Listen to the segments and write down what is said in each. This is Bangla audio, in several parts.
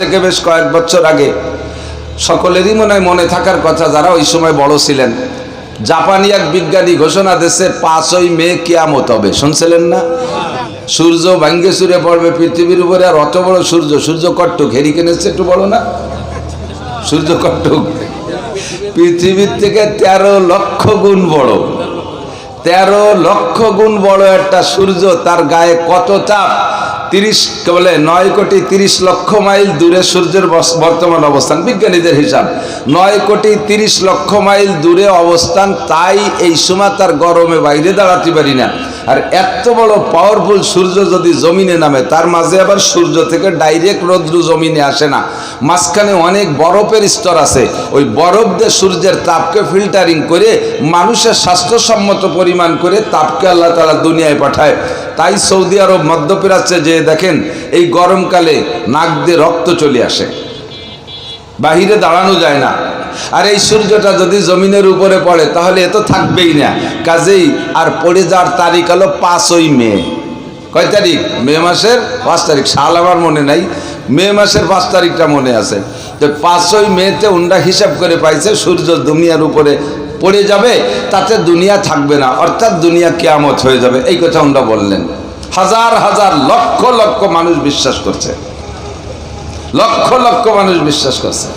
থেকে বেশ কয়েক বছর আগে সকলেরই মনে হয় মনে থাকার কথা যারা ওই সময় বড় ছিলেন। জাপানি এক বিজ্ঞানী ঘোষণা দেশে পাঁচই মে কিয়ামত হবে। শুনছিলেন না? সূর্য ভাঙ্গে সুরে পড়বে পৃথিবীর উপরে, আর অত বড় সূর্য সূর্য কট্টুক হেরিকেনের একটু বড় না? সূর্য কট্টুক। পৃথিবীর থেকে তেরো লক্ষ গুণ বড়। তেরো লক্ষ গুণ বড় একটা সূর্য, তার গায়ে কত চাপ? তিরিশ বলে নয় কোটি তিরিশ লক্ষ মাইল দূরে সূর্যের বর্তমান অবস্থান। বিজ্ঞানীদের হিসাব, নয় কোটি তিরিশ লক্ষ মাইল দূরে অবস্থান, তাই এই সময় তার গরমে বাইরে দাঁড়াতে পারি না। আর এত বড় পাওয়ারফুল সূর্য যদি জমিনে নামে, তার মাঝে আবার সূর্য থেকে ডাইরেক্ট রৌদ্র জমিনে আসে না। মাঝখানে অনেক বরফের স্তর আছে। ওই বরফ দিয়ে সূর্যের তাপকে ফিল্টারিং করে, মানুষের স্বাস্থ্যসম্মত পরিমাণ করে তাপকে আল্লাহ তালা দুনিয়ায় পাঠায়। তাই সৌদি আরব, মধ্যপ্রাচ্যে যে দেখেন, এই গরমকালে নাক দিয়ে রক্ত চলে আসে। বাহিরে দাঁড়ানো যায় না। আর এই সূর্যটা যদি জমিনের উপরে পড়ে, তাহলে এ তো থাকবেই না। কাজেই আর পড়ে যাওয়ার তারিখ হলো পাঁচই মে। কয় তারিখ? মে মাসের পাঁচ তারিখ। সাল আমার মনে নাই। মে মাসের পাঁচ তারিখটা মনে আছে। তো পাঁচই মেতে উন্ডা হিসাব করে পাইছে, সূর্য দুনিয়ার উপরে পড়ে যাবে, তাতে দুনিয়া থাকবে না। অর্থাৎ দুনিয়া কেয়ামত হয়ে যাবে। এই কথা উন্ডা বললেন। হাজার হাজার, লক্ষ লক্ষ মানুষ বিশ্বাস করছে। লক্ষ লক্ষ মানুষ বিশ্বাস করছে।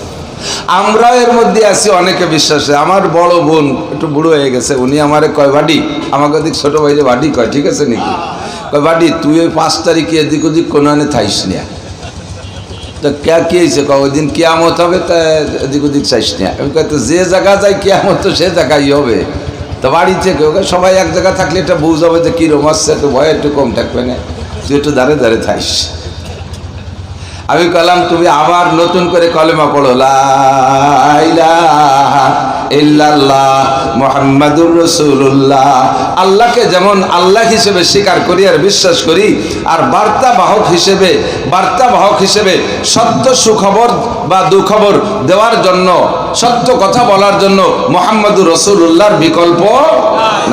আমরাও এর মধ্যে আছি অনেকে বিশ্বাসে। আমার বড় বোন একটু বুড়ো হয়ে গেছে উনি আমারে কয় বাডি আমাকে দিক ছোট ভাইরে বাডি কয় ঠিক আছে নাকি? কয় বাডি তুই ওই পাঁচ তারিখে এদিক ওদিক কোনো আনে থাইস না। তো কে কি হয়েছে কয় ওই দিন কেয়ামত হবে তা এদিক ওদিক চাইস না। আমি কয় তো যে জায়গা যায় কেয়ামত তো সে জায়গায় হবে। তো বাড়িতে কেউ কয়, সবাই এক জায়গা থাকলে এটা বুঝ হবে যে কীরকম আসছে তো ভয় একটু কম থাকবে না। তুই একটু দাঁড়ে দাঁড়ে থাইস। আমি কলাম তুমি আবার নতুন করে কলেমা পড়ো। ইল্লাল্লাহ মুহাম্মাদুর রাসূলুল্লাহ। আল্লাহকে যেমন আল্লাহ হিসেবে স্বীকার করি আর বিশ্বাস করি, আর বার্তা বাহক হিসেবে বার্তা বাহক হিসেবে সত্য সুখবর বা দুখবর দেওয়ার জন্য, সত্য কথা বলার জন্য মোহাম্মদুর রসুল্লাহর বিকল্প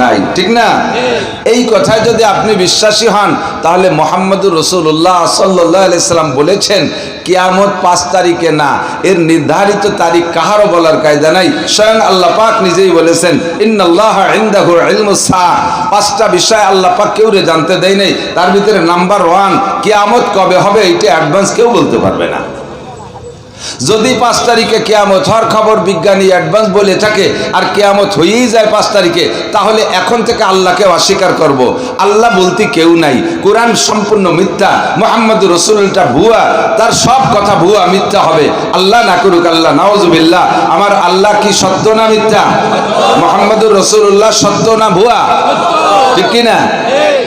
নাই, ঠিক না? এই কথায় যদি আপনি বিশ্বাসী হন, তাহলে মোহাম্মদুর রসুল্লাহ সাল্লাহ আলাইসাল্লাম বলেছেন, কিয়ামত পাঁচ তারিখে না, এর নির্ধারিত তারিখ কাহারও বলার কায়দা নাই। স্বয়ং আল্লাহ পাক নিজেই বলেছেন পাঁচটা বিষয় আল্লাহ পাক কেউ রে জানতে দেয় নাই, তার ভিতরে নাম্বার ওয়ান, কিয়ামত কবে হবে এটা অ্যাডভান্স কেউ বলতে পারবে না। যদি পাঁচ তারিখে কেয়ামত হওয়ার খবর বিজ্ঞানী অ্যাডভান্স বলে থাকে, আর কেয়ামত হয়েই যায় পাঁচ তারিখে, তাহলে এখন থেকে আল্লাহকে অস্বীকার করব। আল্লাহ বলতে কেউ নাই। কোরআন সম্পূর্ণ মিথ্যা। মোহাম্মদ রসুলটা ভুয়া। তার সব কথা ভুয়া মিথ্যা হবে। আল্লাহ না করুক, আল্লাহ নওয়াজবিল্লাহ আমার আল্লাহ কি সত্য না মিথ্যা? মোহাম্মদুর রসুল্লাহ সত্য না ভুয়া? ঠিক কিনা?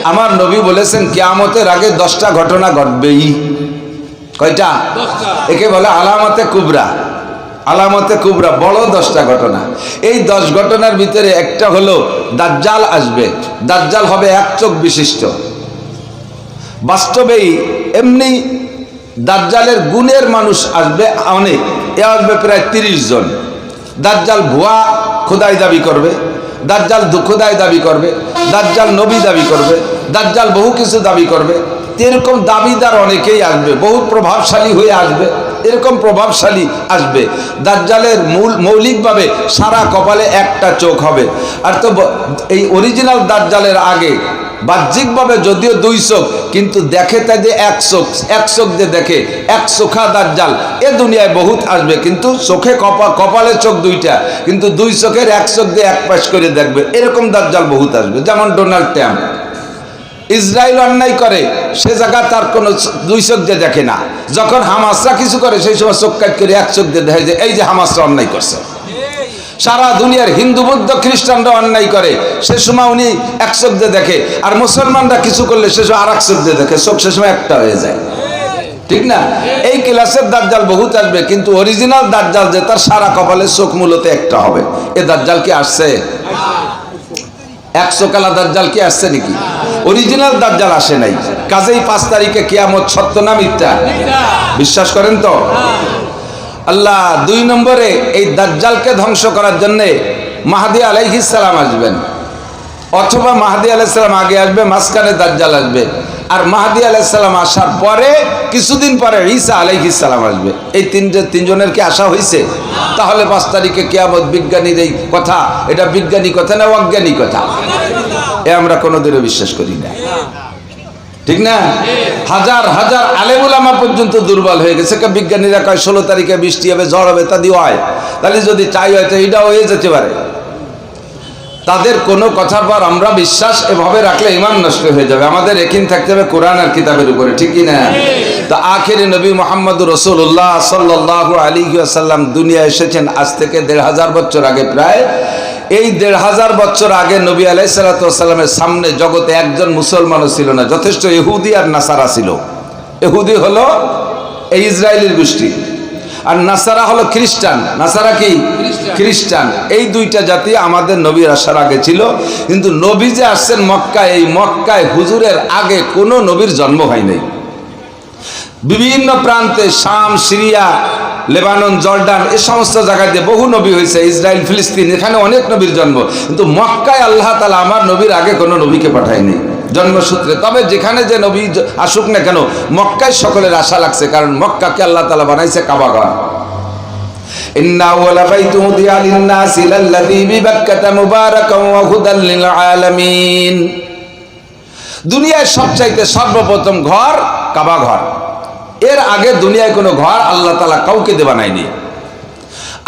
আমার নবী বলেছেন, কেয়ামতের আগে দশটা ঘটনা ঘটবেই। কয়টা? একে বলে আলামতে কুবরা। আলামতে কুবরা বড় দশটা ঘটনা। এই দশ ঘটনার ভিতরে একটা হলো, দাজ্জাল আসবে। দাজ্জাল হবে এক চোখ বিশিষ্ট। বাস্তবেই এমনি দাজ্জালের গুণের মানুষ আসবে অনেক। এ আসবে প্রায় তিরিশ জন। দাজ্জাল ভুয়া খোদাই দাবি করবে। দাজ্জাল দুঃখদায় দাবি করবে। দাজ্জাল নবী দাবি করবে। দাজ্জাল বহু কিছু দাবি করবে। এরকম দাবিদার অনেকেই আসবে বহু প্রভাবশালী হয়ে আসবে, এরকম প্রভাবশালী আসবে। দাজ্জালের মূল, মৌলিকভাবে সারা কপালে একটা চোখ হবে। আর তো এই অরিজিনাল দাজ্জালের আগে বাহ্যিকভাবে যদিও দুই চোখ, কিন্তু দেখে তাই যে এক চোখ এক চোখ দিয়ে দেখে, এক চোখা দাজ্জাল, এ দুনিয়ায় বহুত আসবে, কিন্তু চোখে কপা, কপালে চোখ দুইটা, কিন্তু দুই চোখের এক চোখ দিয়ে এক পাশ করে দেখবে, এরকম দাজ্জাল বহুত আসবে, যেমন ডোনাল্ড ট্রাম্প। ইসরায়েল অন্যায় করে, সে জায়গা তার কোনো দুই চোখ দিয়ে দেখে না। যখন হামাসরা কিছু করে, সেই সময় চোখ কাট করে এক চোখ দিয়ে দেখে যে, এই যে হামাসরা অন্যায় করছে। সারা দুনিয়ার হিন্দু, বৌদ্ধ, খ্রিস্টানরা অন্যায় করে। সে সময় উনি এক চোখ দিয়ে দেখে, আর মুসলমানরা কিছু করলে সে সময় আর এক চোখ দিয়ে দেখে, চোখ সে সময় একটা হয়ে যায়। ঠিক না? এই ক্লাসের দাজ্জাল বহুত আসবে, কিন্তু অরিজিনাল দাজ্জাল যে, তার সারা কপালে চোখ মূলত একটা হবে। এ দাজ্জাল কি আসছে? একশো কালা দাজ্জাল কি আসছে নাকি? অরিজিনাল দাজ্জাল আসে নাই। কাজেই পাঁচ তারিখে কিয়ামত সত্য না মিথ্যা? বিশ্বাস করেন তো? আল্লাহ, দুই নম্বরে এই দাজ্জালকে ধ্বংস করার জন্যে মাহাদি আলাইহিস সালাম আসবেন। অথবা মাহাদি আলাইসালাম আগে আসবে, মাঝখানে দাজ্জাল আসবে। আর মাহাদি আলাইসালাম আসার পরে, কিছুদিন পরে ঈসা আলাইহিসালাম আসবে। এই তিনজন, তিনজনের কি আশা হয়েছে তাহলে পাঁচ তারিখে কেয়ামত বিজ্ঞানীর এই কথা, এটা বিজ্ঞানী কথা না অজ্ঞানী কথা? এ আমরা কোনোদিনও বিশ্বাস করি না। ঠিক না? হাজার হাজার আলেমুলামা পর্যন্ত দুর্বল হয়ে গেছে। বিজ্ঞানীরা কয়, ষোলো তারিখে বৃষ্টি হবে, ঝড় হবে, তা দিয়ে হয়। তাহলে যদি চাই হয়, তো এটাও হয়ে যেতে পারে। তাদের কোনো কথার পর আমরা বিশ্বাস এভাবে রাখলে ইমান নষ্ট হয়ে যাবে। আমাদের একিন থাকতে হবে কোরআন আর কিতাবের উপরে, ঠিক না তো আখেরি নবী মোহাম্মদ রসুল্লাহ সাল্লাহ আলী আসাল্লাম দুনিয়া এসেছেন, আজ থেকে দেড় হাজার বছর আগে প্রায়। এই দেড় হাজার বছর আগে নবী আলাই সাল্লামের সামনে জগতে একজন মুসলমানও ছিল না যথেষ্ট এহুদি আর নাসারা ছিল। এহুদি হলো এই ইসরায়েলের গোষ্ঠী আর নাসারা হলো খ্রিস্টান। নাসারা কি? খ্রিস্টান। এই দুইটা জাতি আমাদের নবীর আসার আগে ছিল কিন্তু নবী যে আসছেন মক্কায় এই মক্কায় হুজুরের আগে কোনো নবীর জন্ম হয় নাই। বিভিন্ন প্রান্তে শাম সিরিয়া লেবানন জর্ডান এ সমস্ত জায়গায় দিয়ে বহু নবী হয়েছে ইসরায়েল ফিলিস্তিন এখানে অনেক নবীর জন্ম কিন্তু মক্কায় আল্লাহ তালা আমার নবীর আগে কোনো নবীকে পাঠায়নি জন্মসূত্রে তবে যেখানে যে নবী জ- আসুক না কেন মক্কায় সকলের আশা লাগছে কারণ মক্কাকে আল্লাহ তালা বানাইছে কাবাগর إن أول بيت وضع للناس للذي ببكة مباركا وهدى للعالمين দুনিয়ায় সবচাইতে সর্বপ্রথম ঘর কাবা ঘর এর আগে দুনিয়ায় কোনো ঘর আল্লাহ তালা কাউকে দে বানায়নি।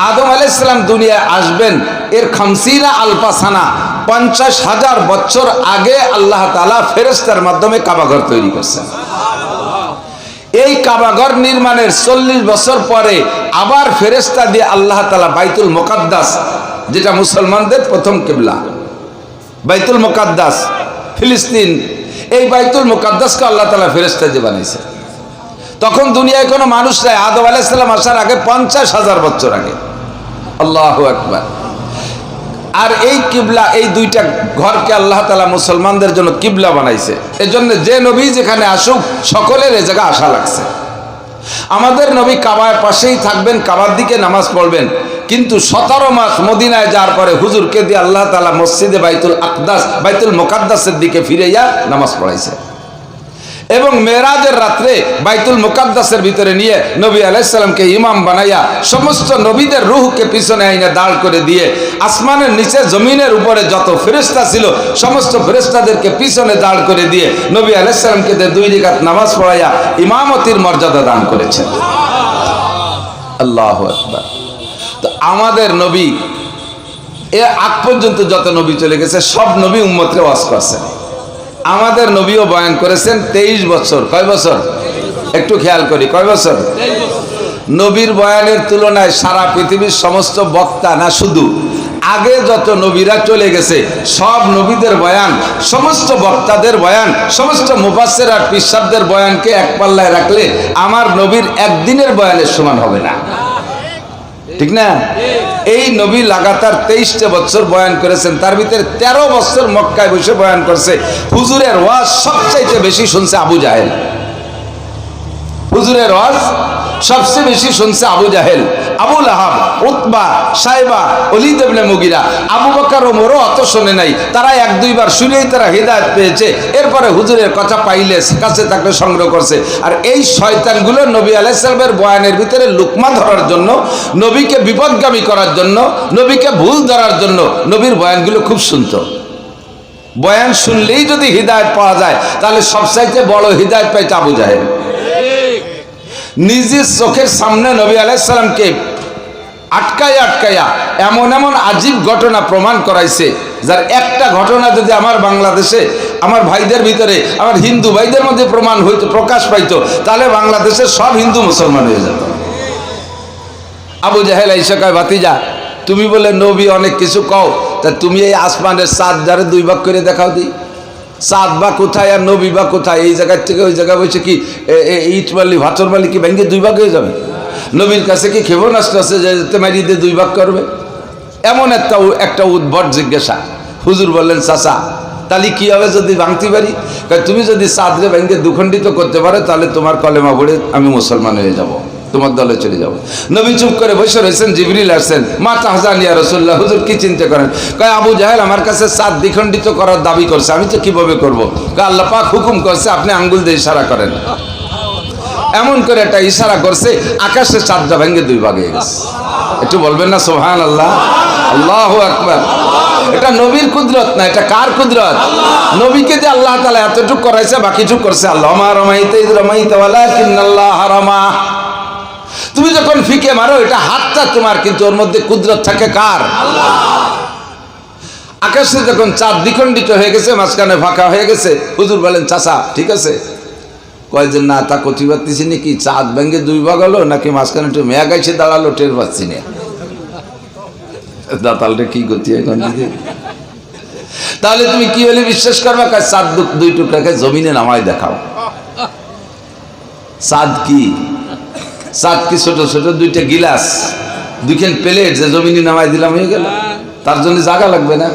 আদম আলাইসালাম দুনিয়ায় আসবেন, এর খামসিনা আলপাসানা পঞ্চাশ হাজার বছর আগে আল্লাহ তালা ফেরেস্তার মাধ্যমে কাবাঘর তৈরি করছেন। এই কাবাঘর নির্মাণের চল্লিশ বছর পরে আবার ফেরেস্তা দিয়ে আল্লাহ তালা বাইতুল মোকাদ্দাস, যেটা মুসলমানদের প্রথম কেবলা। বাইতুল মোকাদ্দাস, ফিলিস্তিন, এই বাইতুল মোকাদ্দাসকে আল্লাহ তালা ফেরেস্তা দিয়ে বানিয়েছে তখন দুনিয়ায় কোনো মানুষ নাই। আদম আলাইসাল্লাম আসার আগে পঞ্চাশ হাজার বছর আগে। আল্লাহ একবার আর এই কিবলা, এই দুইটা ঘরকে আল্লাহ তালা মুসলমানদের জন্য কিবলা বানাইছে। এজন্য যে নবী যেখানে আসুক, সকলের এ জায়গা আশা লাগছে। আমাদের নবী কাবার পাশেই থাকবেন, কাবার দিকে নামাজ পড়বেন। কিন্তু সতেরো মাস মদিনায় যাওয়ার পরে হুজুরকে দিয়ে আল্লাহ তালা মসজিদে বাইতুল আকদাস, বাইতুল মোকাদ্দাসের দিকে ফিরে যা নামাজ পড়াইছে। এবং মেরাজের রাত্রে বাইতুল মুকাদ্দাসের ভিতরে নিয়ে নবী আলাইসাল্লামকে ইমাম বানাইয়া সমস্ত নবীদের রুহকে পিছনে আইনে দাঁড় করে দিয়ে আসমানের নিচে, জমিনের উপরে যত ফেরেস্তা ছিল, সমস্ত ফেরেস্তাদেরকে পিছনে দাঁড় করে দিয়ে নবী আলাইসাল্লামকে দুই রেখাত নামাজ পড়াইয়া ইমামতির মর্যাদা দান করেছেন। আল্লাহ তো আমাদের নবী, এ আগ পর্যন্ত যত নবী চলে গেছে, সব নবী উম্মতকে ওয়াজ করছেন। আমাদের নবীও বয়ান করেছেন তেইশ বছর। কয় বছর? একটু খেয়াল করি, কয় বছর? নবীর বয়ানের তুলনায় সারা পৃথিবীর সমস্ত বক্তা না শুধু। আগে যত নবীরা চলে গেছে, সব নবীদের বয়ান, সমস্ত বক্তাদের বয়ান, সমস্ত মুফাসের আর পিসাবদের বয়ানকে এক পাল্লায় রাখলে আমার নবীর একদিনের বয়ানের সমান হবে না। ঠিক না? এই নবী লাগাতার তেইশটা বছর বয়ান করেছেন, তার ভিতরে তেরো বছর মক্কায় বসে বয়ান করছে। হুজুরের ওয়াজ সবচাইতে বেশি শুনছে আবু জাহেল। হুজুরের ওয়াজ সবচেয়ে বেশি শুনছে আবু জাহেল আবুল আহাব উতবা, সাইবা, অলিদ ইবনে মুগিরা। আবু বকর ওমরও অত শোনে নাই। তারা এক দুইবার শুনেই তারা হৃদায়ত পেয়েছে। এরপরে হুজুরের কথা পাইলে কাছে তাকে সংগ্রহ করছে। আর এই শয়তানগুলো নবী আলাইসালামের বয়ানের ভিতরে লুকমা ধরার জন্য, নবীকে বিপদগামী করার জন্য, নবীকে ভুল ধরার জন্য নবীর বয়ানগুলো খুব শুনতো। বয়ান শুনলেই যদি হৃদায়ত পাওয়া যায়, তাহলে সবচাইতে বড় হৃদায়ত পাইতে আবু জাহেল। নিজের চোখের সামনে নবী আলাইসালামকে আটকাইয়া আটকাইয়া এমন এমন আজীব ঘটনা প্রমাণ করাইছে, যার একটা ঘটনা যদি আমার বাংলাদেশে, আমার ভাইদের ভিতরে, আমার হিন্দু ভাইদের মধ্যে প্রমাণ হইতো, প্রকাশ পাইতো, তাহলে বাংলাদেশের সব হিন্দু মুসলমান হয়ে যেত আবু জাহেল আইসা কয়, ভাতিজা, তুমি বলে নবী অনেক কিছু কও, তা তুমি এই আসমানের সাত যারে দুই ভাগ করে দেখাও দি। সাত বা কোথায় আর নবী বা কোথায়? এই জায়গার থেকে ওই জায়গায় বসে কি ইট মালি ভাতর মালি কি ভেঙে দুই ভাগ হয়ে যাবে? নবীর কাছে কি ক্ষেপণাস্ত্র আছে যে তেমারি দিয়ে দুই ভাগ করবে? এমন একটা একটা উদ্ভট জিজ্ঞাসা। হুজুর বললেন, চাচা, তাহলে কী হবে যদি ভাঙতে পারি তুমি যদি সাদরে ভেঙে দুখণ্ডিত করতে পারো, তাহলে তোমার কলেমা পড়ে আমি মুসলমান হয়ে যাব। তোমার দলে চলে যাব নবী চুপ করে বসে রয়েছেন, জিবরিল আসছেন। মা তাহজানিয়া রসুল্লাহ হুজুর কি চিন্তা করেন? কয়, আবু জাহেল আমার কাছে সাত দ্বিখণ্ডিত করার দাবি করছে, আমি তো কীভাবে করব? আল্লাহ পাক হুকুম করছে, আপনি আঙ্গুল দিয়ে ইশারা করেন। এমন করে একটা ইশারা করছে, আকাশে চাঁদটা ভেঙে দুই ভাগে গেছে। একটু বলবেন না সোহান আল্লাহ আল্লাহ আকবার। এটা নবীর কুদরত না, এটা কার কুদরত? নবীকে যে আল্লাহ তালা এতটুকু করাইছে, বাকিটুক করছে আল্লাহ। রমাইতে রমাইতে কিন্নাল্লাহ রমা তুমি যখন ফিকে মারো, এটা হাতটা তোমার, কিন্তু ওর মধ্যে কুদরত থাকে কার? আকাশে যখন চাঁদ দ্বিখণ্ডিত হয়ে গেছে, মাঝখানে ফাঁকা হয়ে গেছে, হুজুর বলেন, চাচা, ঠিক আছে? কয় যে, না, তা কচি পাচ্ছি নাকি? চাঁদ ভেঙে দুই ভাগ হলো, নাকি মাঝখানে একটু মেয়া গাইছে দাঁড়াল, টের পাচ্ছি না। দাতালটা কি করছি এখন তাহলে তুমি কি হলে বিশ্বাস করবা? কাজ চাঁদ দুই টুকরাকে জমিনে নামায় দেখাও। চাঁদ কি? চাঁদ কি ছোট ছোট দুইটা গিলাস দুইখান প্লেট যে জমিনে নামাই দিলাম হয়ে গেল। তার জন্য জায়গা লাগবে না।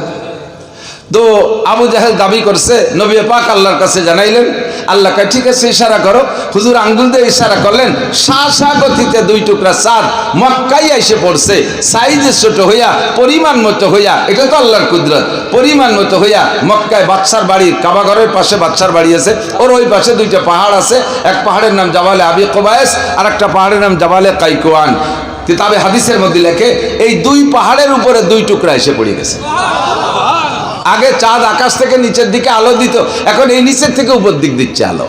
তো আবু জাহেল দাবি করছে, নবী পাক আল্লাহর কাছে জানাইলেন, আল্লাহ কয়, ঠিক আছে, ইশারা করো। হুজুর আঙ্গুল দিয়ে ইশারা করলেন সা সা গতিতে দুই টুকরা চাঁদ মক্কাই এসে পড়ছে। সাইজে ছোট হইয়া, পরিমাণ মতো হইয়া, এটা তো আল্লাহর কুদরত, পরিমাণ মতো হইয়া মক্কায় বাচ্চার বাড়ির কাবাঘরের পাশে বাচ্চার বাড়ি আছে। ওর ওই পাশে দুইটা পাহাড় আছে, এক পাহাড়ের নাম জাবালে আবি কোবায়েস আর একটা পাহাড়ের নাম জাবালে কাইকুয়ান। কিতাবে হাদিসের মধ্যে লেখে, এই দুই পাহাড়ের উপরে দুই টুকরা এসে পড়ে গেছে। আগে চাঁদ আকাশ থেকে নিচের দিকে আলো দিত, এখন এই নিচের থেকে উপর দিক দিচ্ছে আলো।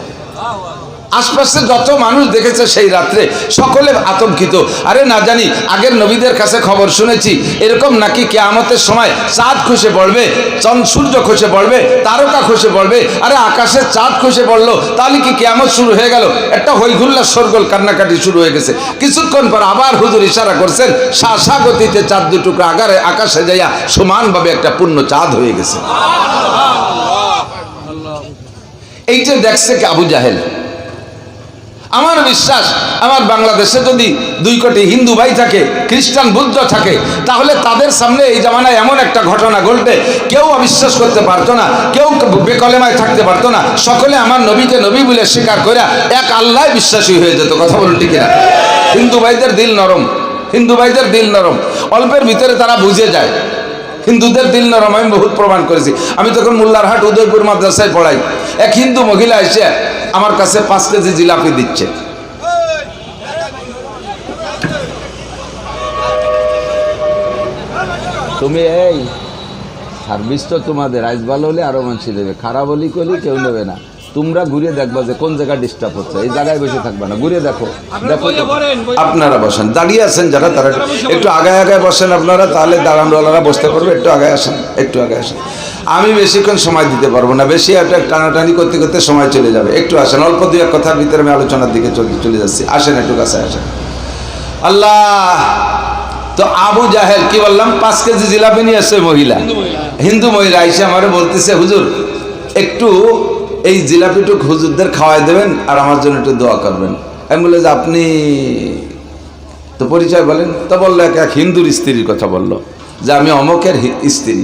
আশপাশে যত মানুষ দেখেছে সেই রাত্রে সকলে আতঙ্কিত। আরে না জানি আগের নবীদের কাছে খবর শুনেছি এরকম নাকি কেয়ামতের সময় চাঁদ খসে পড়বে চন্দ সূর্য খসে পড়বে তারকা খসে পড়বে আরে আকাশে চাঁদ খসে পড়ল তাহলে কি কেয়ামত শুরু হয়ে গেল? একটা হইহুল্লা সরগোল কান্নাকাটি শুরু হয়ে গেছে। কিছুক্ষণ পর আবার হুজুর ইশারা করছেন শাসা গতিতে চাঁদ দুটুকরা আগারে আকাশে যাইয়া সমানভাবে একটা পূর্ণ চাঁদ হয়ে গেছে। এইটা দেখছে কি আবু জাহেল আমার বিশ্বাস, আমার বাংলাদেশে যদি দুই কোটি হিন্দু ভাই থাকে, খ্রিস্টান বুদ্ধ থাকে, তাহলে তাদের সামনে এই জামানায় এমন একটা ঘটনা ঘটবে, কেউ অবিশ্বাস করতে পারতো না, কেউ বেকলেমায় থাকতে পারতো না। সকলে আমার নবীকে নবী বলে স্বীকার করে এক আল্লাহ বিশ্বাসী হয়ে যেত, কথা বলুন ঠিক না হিন্দু ভাইদের দিল নরম, হিন্দু ভাইদের দিল নরম। অল্পের ভিতরে তারা বুঝে যায়। হিন্দুদের দিল নরম, আমি বহুত প্রমাণ করেছি। আমি তখন মোল্লারহাট উদয়পুর মাদ্রাসায় পড়াই। এক হিন্দু মহিলা এসে আমার কাছে পাঁচ কেজি জিলাপি দিচ্ছে। তুমি এই, সার্ভিস তো তোমাদের, আজ ভালো হলে আরও মানুষ দেবে। খারাপ হলি করলে কেউ নেবে না। তোমরা ঘুরে দেখবা যে কোন জায়গায় ডিস্টার্ব হচ্ছে। এই জায়গায় বসে থাকবে না ঘুরে দেখো। দেখো আপনারা বসেন দাঁড়িয়ে আছেন যারা তারা একটু আগায় আগায় বসেন আপনারা তাহলে দাঁড়ানওয়ালারা বসতে পারবে একটু আগায় আসেন একটু আগায় আসেন। আমি বেশিক্ষণ সময় দিতে পারব না বেশি একটা টানাটানি করতে করতে সময় চলে যাবে। একটু আসেন অল্প দুই এক কথার ভিতরে আমি আলোচনার দিকে চলে চলে যাচ্ছি। আসেন একটু কাছে আসেন। আল্লাহ তো আবু জাহেল কি বললাম? পাঁচ কেজি জিলাপি নিয়ে আসছে মহিলা। হিন্দু মহিলা এসে আমারে বলতেছে হুজুর একটু এই জিলাপিটুক হুজুরদের খাওয়াই দেবেন আর আমার জন্য একটু দোয়া করবেন। আমি বলে যে আপনি তো পরিচয় বলেন। তো বলল এক এক হিন্দুর স্ত্রীর কথা বলল, যে আমি অমকের স্ত্রী।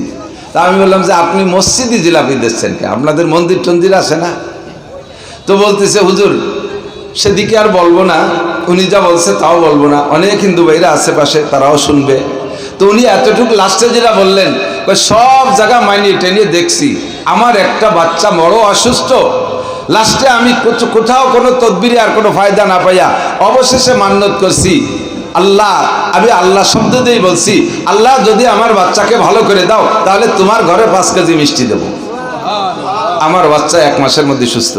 তা আমি বললাম যে আপনি মসজিদে জিলাপি দিচ্ছেন কে? আপনাদের মন্দির টন্দির আছে না? তো বলতেছে, হুজুর, সেদিকে আর বলব না। উনি যা বলছে তাও বলব না। অনেক হিন্দু ভাইরা আশেপাশে, তারাও শুনবে। তো উনি এতটুকু লাস্টে যেটা বললেন সব জায়গা মাইনিয়ে টেনিয়ে দেখছি। আমার একটা বাচ্চা বড় অসুস্থ। লাস্টে আমি কোথাও কোনো তদবিরে আর কোনো ফায়দা না পাইয়া অবশেষে মান্যত করছি। আল্লাহ, আমি আল্লাহ শব্দ দিয়েই বলছি, আল্লাহ যদি আমার বাচ্চাকে ভালো করে দাও, তাহলে তোমার ঘরে পাঁচ কেজি মিষ্টি দেব। আমার বাচ্চা এক মাসের মধ্যে সুস্থ।